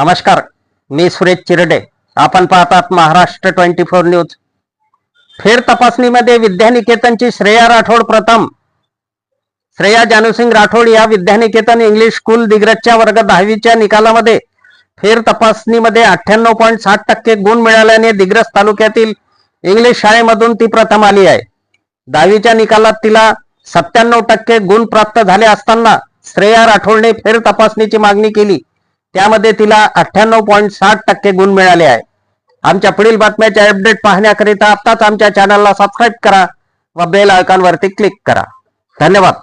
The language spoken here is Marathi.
नमस्कार मी सुरेश चिरडे. आपण पाहतात महाराष्ट्र ट्वेंटी फोर न्यूज. फेर तपासणीमध्ये विद्यानिकेतनची श्रेया राठोड प्रथम. श्रेया जानूसिंग राठोड या विद्यानिकेतन इंग्लिश स्कूल दिग्रजच्या वर्ग दहावीच्या निकालामध्ये फेर तपासणीमध्ये अठ्ठ्याण्णव पॉईंट साठ टक्के गुण मिळाल्याने दिग्रज तालुक्यातील इंग्लिश शाळेमधून ती प्रथम आली आहे. दहावीच्या निकालात तिला सत्त्याण्णव टक्के गुण प्राप्त झाले असताना श्रेया राठोडने फेर तपासणीची मागणी केली. त्यामध्ये तिला अठ्ठ्याण्णव पॉईंट साठ टक्के गुण मिळाले आहे. आमच्या पुढील बातम्याचे अपडेट पाहण्याकरिता आत्ताच आमच्या चॅनलला सबस्क्राईब करा व बेल आयकॉनवरती क्लिक करा. धन्यवाद.